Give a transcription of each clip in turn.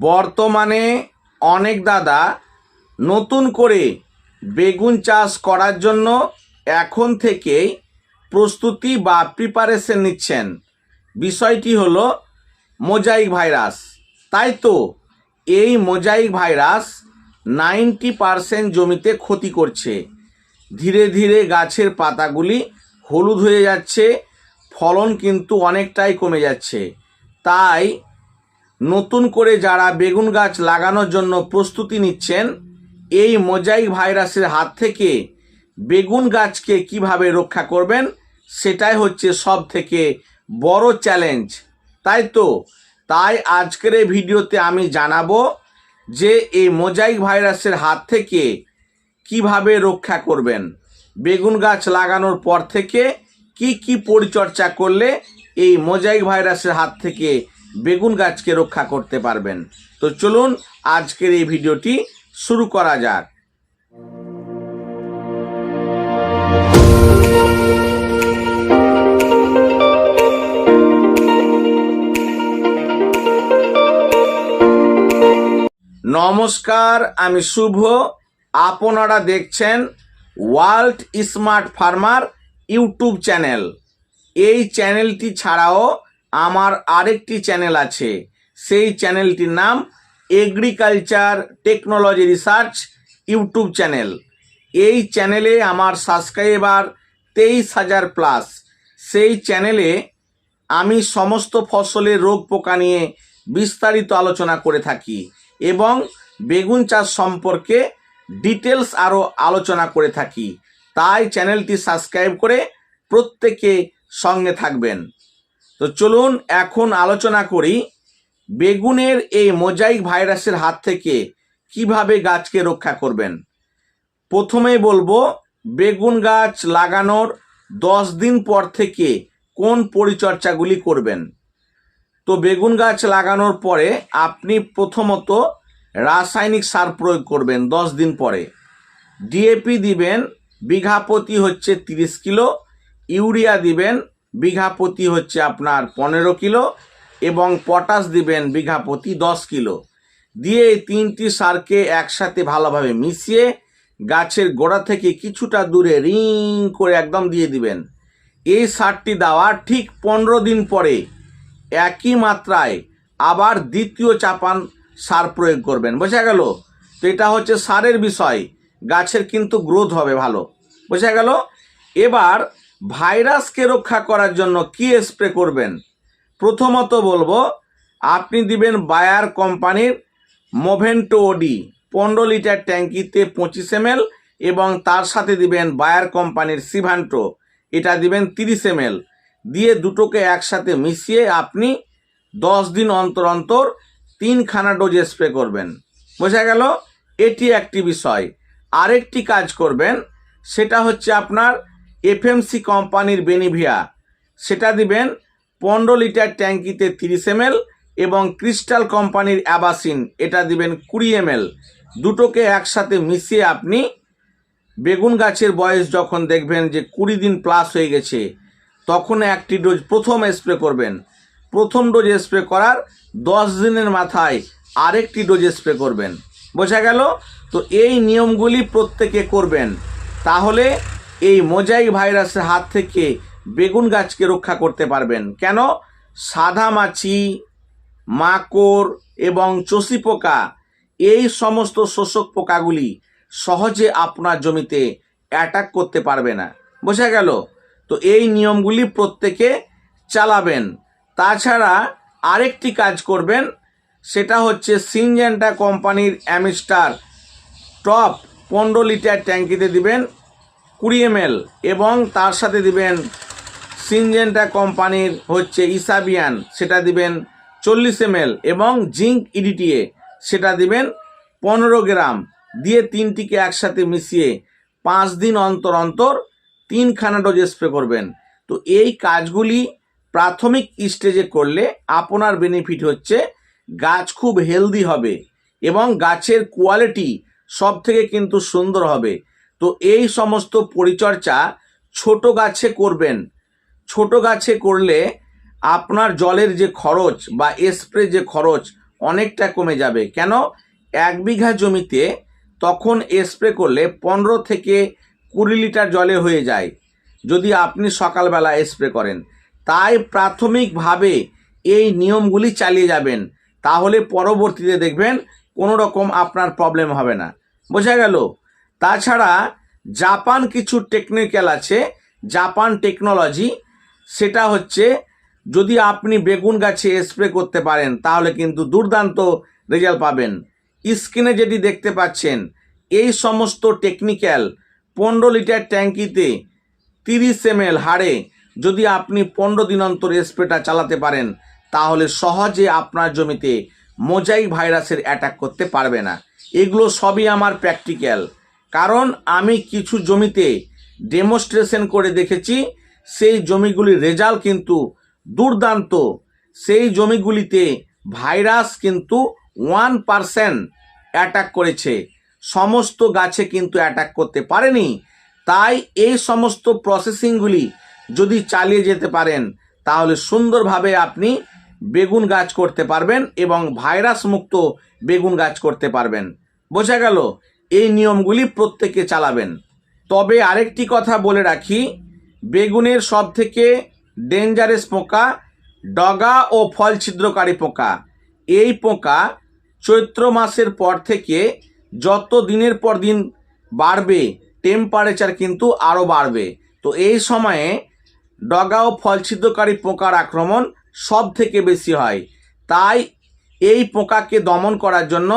বর্তমানে অনেক দাদা নতুন করে বেগুন চাষ করার জন্য এখন থেকেই প্রস্তুতি বা প্রিপারেশন নিচ্ছেন। বিষয়টি হলো মোজাইক ভাইরাস। তাই তো এই মোজাইক ভাইরাস নাইনটি পারসেন্ট জমিতে ক্ষতি করছে। ধীরে ধীরে গাছের পাতাগুলি হলুদ হয়ে যাচ্ছে, ফলন কিন্তু অনেকটাই কমে যাচ্ছে। তাই নতুন করে যারা বেগুন গাছ লাগানোর জন্য প্রস্তুতি নিচ্ছেন, এই মোজাইক ভাইরাসের হাত থেকে বেগুন গাছকে কীভাবে রক্ষা করবেন, সেটাই হচ্ছে সব থেকে বড় চ্যালেঞ্জ। তাই তো? তাই আজকের এই ভিডিওতে আমি জানাব যে এই মোজাইক ভাইরাসের হাত থেকে কীভাবে রক্ষা করবেন, বেগুন গাছ লাগানোর পর থেকে কি কি পরিচর্যা করলে এই মোজাইক ভাইরাসের হাত থেকে বেগুন গাছকে রক্ষা করতে পারবেন। তো চলুন, আজকের এই ভিডিওটি শুরু করা যাক। নমস্কার, আমি শুভ। আপনারা দেখছেন world smart farmer YouTube channel. এই চ্যানেলটি ছাড়াও আমার আরেকটি চ্যানেল আছে। সেই চ্যানেলটির নাম agriculture technology research YouTube channel. এই চ্যানেলে আমার সাবস্ক্রাইবার তেইশ হাজার প্লাস। সেই চ্যানেলে আমি সমস্ত ফসলের রোগ পোকা নিয়ে বিস্তারিত আলোচনা করে থাকি এবং বেগুন চাষ সম্পর্কে ডিটেলস আরও আলোচনা করে থাকি। তাই চ্যানেলটি সাবস্ক্রাইব করে প্রত্যেকে সঙ্গে থাকবেন। তো চলুন এখন আলোচনা করি বেগুনের এই মোজাইক ভাইরাসের হাত থেকে কীভাবে গাছকে রক্ষা করবেন। প্রথমেই বলব, বেগুন গাছ লাগানোর দশ দিন পর থেকে কোন পরিচর্যাগুলি করবেন। তো বেগুন গাছ লাগানোর পরে আপনি প্রথমত রাসায়নিক সার প্রয়োগ করবেন দশ দিন পরে। ডিএপি দিবেন বিঘা প্রতি হচ্ছে তিরিশ কিলো, ইউরিয়া দিবেন বিঘা প্রতি হচ্ছে আপনার পনেরো কিলো এবং পটাশ দিবেন বিঘা প্রতি দশ কিলো। দিয়ে এই তিনটি সারকে একসাথে ভালোভাবে মিশিয়ে গাছের গোড়া থেকে কিছুটা দূরে রিং করে একদম দিয়ে দিবেন। এই সারটি দেওয়ার ঠিক পনেরো দিন পরে একই মাত্রায় আবার দ্বিতীয় চাপান সার প্রয়োগ করবেন। বোঝা গেল? তো এটা হচ্ছে সারের বিষয়। গাছের কিন্তু গ্রোথ হবে ভালো। বোঝা গেল? এবার ভাইরাসকে রক্ষা করার জন্য কি স্প্রে করবেন? প্রথমত বলব, আপনি দিবেন বায়ার কোম্পানির মোভেন্টো ওডি পনেরো লিটার ট্যাঙ্কিতে পঁচিশ এম এবং তার সাথে দিবেন বায়ার কোম্পানির সিভান্টো, এটা দিবেন তিরিশ এম দিয়ে দুটোকে একসাথে মিশিয়ে আপনি দশ দিন অন্তর অন্তর তিনখানা ডোজ স্প্রে করবেন। বোঝা গেল? এটি একটি বিষয়। আরেকটি কাজ করবেন, সেটা হচ্ছে আপনার এফএমসি কোম্পানির বেনিভিয়া। সেটা দিবেন পনেরো লিটার ট্যাঙ্কিতে তিরিশ এম এবং ক্রিস্টাল কোম্পানির অ্যাবাসিন, এটা দিবেন কুড়ি এম দুটোকে একসাথে মিশিয়ে আপনি বেগুন গাছের বয়স যখন দেখবেন যে কুড়ি দিন প্লাস হয়ে গেছে, তখন একটি ডোজ প্রথম স্প্রে করবেন। প্রথম ডোজ স্প্রে করার দশ দিনের মাথায় আরেকটি ডোজ স্প্রে করবেন। বোঝা গেল? তো এই নিয়মগুলি প্রত্যেকে করবেন। তাহলে এই মোজাইক ভাইরাসের হাত থেকে বেগুন গাছকে রক্ষা করতে পারবেন। কেন? সাদা মাছি, মাকড় এবং চষি পোকা, এই সমস্ত শোষক পোকাগুলি সহজে আপনার জমিতে অ্যাটাক করতে পারবে না। বোঝা গেল? তো এই নিয়মগুলি প্রত্যেকে চালাবেন। তাছাড়া আরেকটি কাজ করবেন, সেটা হচ্ছে সিনজেন্টা কোম্পানির অ্যামিস্টার টপ পনেরো লিটার ট্যাঙ্কিতে দিবেন। কুড়ি এম এবং তার সাথে দিবেন সিনজেন্টা কোম্পানির হচ্ছে ইসাবিয়ান, সেটা দিবেন চল্লিশ এম এবং জিঙ্ক ইডিটিএ, সেটা দিবেন পনেরো গ্রাম। দিয়ে তিনটিকে একসাথে মিশিয়ে পাঁচ দিন অন্তর অন্তর তিনখানা ডোজ স্প্রে করবেন। তো এই কাজগুলি প্রাথমিক স্টেজে করলে আপনার বেনিফিট হচ্ছে গাছ খুব হেলদি হবে এবং গাছের কোয়ালিটি সব থেকে কিন্তু সুন্দর হবে। তো এই সমস্ত পরিচর্যা ছোট গাছে করবেন। ছোট গাছে করলে আপনার জলের যে খরচ বা স্প্রে যে খরচ অনেকটা কমে যাবে। কেন? এক বিঘা জমিতে তখন স্প্রে করলে পনেরো থেকে কুড়ি লিটার জলে হয়ে যায়, যদি আপনি সকালবেলা স্প্রে করেন। তাই প্রাথমিকভাবে এই নিয়মগুলি চালিয়ে যাবেন। তাহলে পরবর্তীতে দেখবেন কোনো রকম আপনার প্রবলেম হবে না। বোঝা গেল? তাছাড়া জাপান কিছু টেকনিক্যাল আছে, জাপান টেকনোলজি সেটা হচ্ছে যদি আপনি বেগুন গাছে স্প্রে করতে পারেন, তাহলে কিন্তু দুর্দান্ত রেজাল্ট পাবেন। স্ক্রিনে যেটি দেখতে পাচ্ছেন, এই সমস্ত টেকনিক্যাল পনেরো লিটার ট্যাঙ্কিতে তিরিশ এম হারে যদি আপনি পনেরো দিন অন্তর স্প্রেটা চালাতে পারেন, তাহলে সহজে আপনার জমিতে মোজাইক ভাইরাসের অ্যাটাক করতে পারবে না। এগুলো সবই আমার প্র্যাকটিক্যাল কারণ আমি কিছু জমিতে ডেমনস্ট্রেশন করে দেখেছি, সেই জমিগুলির রেজাল্ট কিন্তু দুর্দান্ত। সেই জমিগুলিতে ভাইরাস কিন্তু ওয়ান পারসেন্ট অ্যাটাক করেছে। সমস্ত গাছে কিন্তু অ্যাটাক করতে পারেনি। তাই এই সমস্ত প্রসেসিংগুলি যদি চালিয়ে যেতে পারেন, তাহলে সুন্দরভাবে আপনি বেগুন গাছ করতে পারবেন এবং ভাইরাস মুক্ত বেগুন গাছ করতে পারবেন। বোঝা গেল? এই নিয়মগুলি প্রত্যেকে চালাবেন। তবে আরেকটি কথা বলে রাখি, বেগুনের সব থেকে ডেঞ্জারাস পোকা ডগা ও ফল ছিদ্রকারী পোকা। এই পোকা চৈত্র মাসের পর থেকে যত দিনের পর দিন বাড়বে টেম্পারেচার কিন্তু আরও বাড়বে। তো এই সময়ে ডগা ও ফল ছিদ্রকারী পোকার আক্রমণ সব থেকে বেশি হয়। তাই এই পোকাকে দমন করার জন্য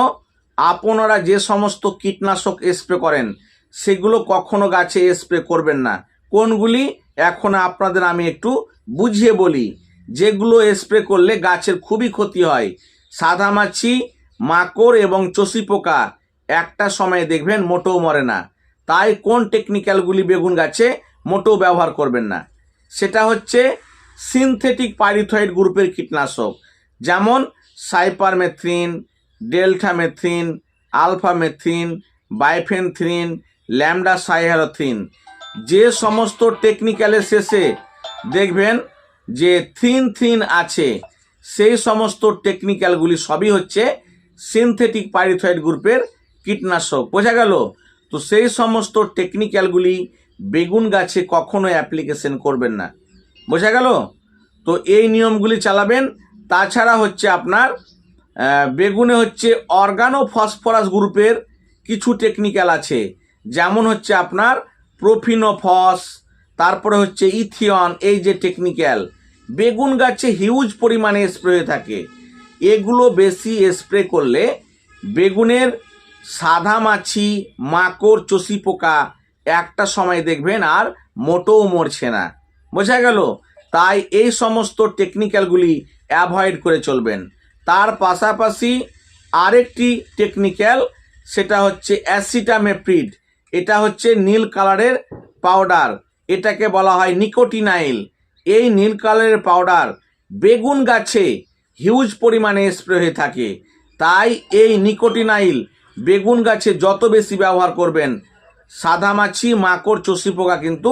আপনারা যে সমস্ত কীটনাশক স্প্রে করেন, সেগুলো কখনো গাছে স্প্রে করবেন না। কোনগুলি? এখন আপনাদের আমি একটু বুঝিয়ে বলি। যেগুলো স্প্রে করলে গাছের খুবই ক্ষতি হয়। সাদামাছি, মাকড় এবং চষি পোকা একটা সময়ে দেখবেন মোটেও মরে না। তাই কোন টেকনিক্যালগুলি বেগুন গাছে মোটেও ব্যবহার করবেন না। সেটা হচ্ছে সিনথেটিক পাইরিথয়েড গ্রুপের কীটনাশক। যেমন cypermethrin deltamethrin alphamethrin bifenthrin lambda cyhalothrin যে সমস্ত টেকনিক্যালের শেষে দেখবেন যে থিন থিন আছে, সেই সমস্ত টেকনিক্যালগুলি সবই হচ্ছে সিনথেটিক পাইরিথয়েড গ্রুপের কীটনাশক। বোঝা গেল? তো সেই সমস্ত টেকনিক্যালগুলি বেগুন গাছে কখনো অ্যাপ্লিকেশন করবেন না। বোঝা গেল? তো এই নিয়মগুলি চালাবেন, তাছাড়া হচ্ছে আপনার বেগুনে হচ্ছে অর্গানো ফসফরাস গ্রুপের কিছু টেকনিক্যাল আছে। যেমন হচ্ছে আপনার প্রোফিনোফস তারপরে হচ্ছে ইথিয়ন, এই যে টেকনিক্যাল বেগুন গাছে হিউজ পরিমাণে স্প্রে হয়ে থাকে। এগুলো বেশি স্প্রে করলে বেগুনের সাদা মাছি মাকড়, চষি পোকা একটা সময় দেখবেন আর মোটেও মরছে না। বোঝা গেল? তাই এই সমস্ত টেকনিক্যালগুলি অ্যাভয়েড করে চলবেন। তার পাশাপাশি আরেকটি টেকনিক্যাল সেটা হচ্ছে অ্যাসিটামেপ্রিড এটা হচ্ছে নীল কালারের পাউডার এটাকে বলা হয় নিকোটিনাইল এই নীল কালারের পাউডার বেগুন গাছে হিউজ পরিমাণে স্প্রে হয়ে থাকে। তাই এই নিকোটিনাইল বেগুন গাছে যত বেশি ব্যবহার করবেন সাদামাছি মাকড়, চষি পোকা কিন্তু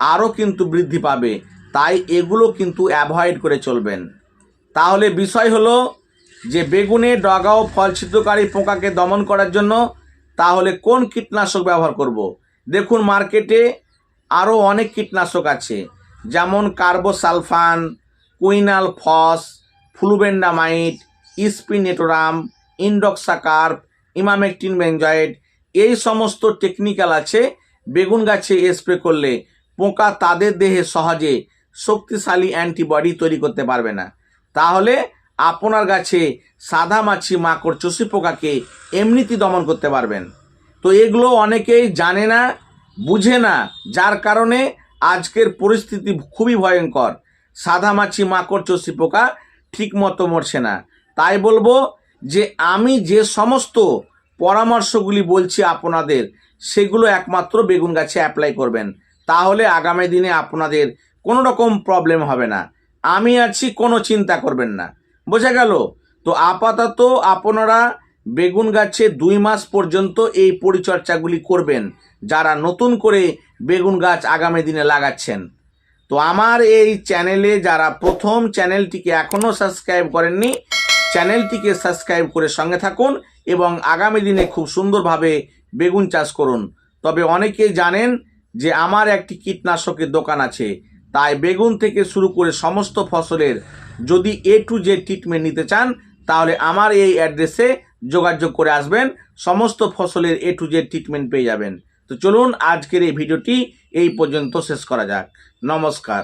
আরও কিন্তু বৃদ্ধি পাবে। তাই এগুলো কিন্তু অ্যাভয়েড করে চলবেন। তাহলে বিষয় হলো যে বেগুনে ডগা ও ফল ছিদ্রকারী পোকাকে দমন করার জন্য তাহলে কোন কীটনাশক ব্যবহার করব। দেখুন, মার্কেটে আরও অনেক কীটনাশক আছে, যেমন কার্বোসালফান, কুইনাল ফস, ফ্লুবেন্ডামাইট, ইস্পিনেটোরাম, ইন্ডক্সাকার্প, ইমামেকটিন বেঞ্জয়েড, এই সমস্ত টেকনিক্যাল আছে বেগুন গাছে স্প্রে করলে পোকা তাদের দেহে সহজে শক্তিশালী অ্যান্টিবডি তৈরি করতে পারবে না তাহলে আপনার গাছে সাদা মাছি মাকড় চষি পোকাকে এমনিতেই দমন করতে পারবেন। তো এগুলো অনেকেই জানে না, বুঝে না, যার কারণে আজকের পরিস্থিতি খুবই ভয়ঙ্কর। সাদা মাছি মাকড় চষি পোকা ঠিক মতো মরছে না। তাই বলব যে আমি যে সমস্ত পরামর্শগুলি বলছি আপনাদের, সেগুলো একমাত্র বেগুন গাছে অ্যাপ্লাই করবেন। তাহলে আগামী দিনে আপনাদের কোনো রকম প্রবলেম হবে না। আমি আছি, কোনো চিন্তা করবেন না। বোঝা গেল? তো আপাতত আপনারা বেগুন গাছে দুই মাস পর্যন্ত এই পরিচর্যাগুলি করবেন, যারা নতুন করে বেগুন গাছ আগামী দিনে লাগাচ্ছেন। তো আমার এই চ্যানেলে যারা প্রথম, চ্যানেলটিকে এখনও সাবস্ক্রাইব করেননি, চ্যানেলটিকে সাবস্ক্রাইব করে সঙ্গে থাকুন এবং আগামী দিনে খুব সুন্দরভাবে বেগুন চাষ করুন। তবে অনেকেই জানেন যে আমার একটি কীটনাশকের দোকান আছে, তাই বেগুন থেকে শুরু করে সমস্ত ফসলের যদি এ টু জেড ট্রিটমেন্ট নিতে চান, তাহলে আমার এই অ্যাড্রেসে যোগাযোগ করে আসবেন। সমস্ত ফসলের এ টু জেড ট্রিটমেন্ট পেয়ে যাবেন। তো চলুন আজকের এই ভিডিওটি এই পর্যন্ত শেষ করা যাক। নমস্কার।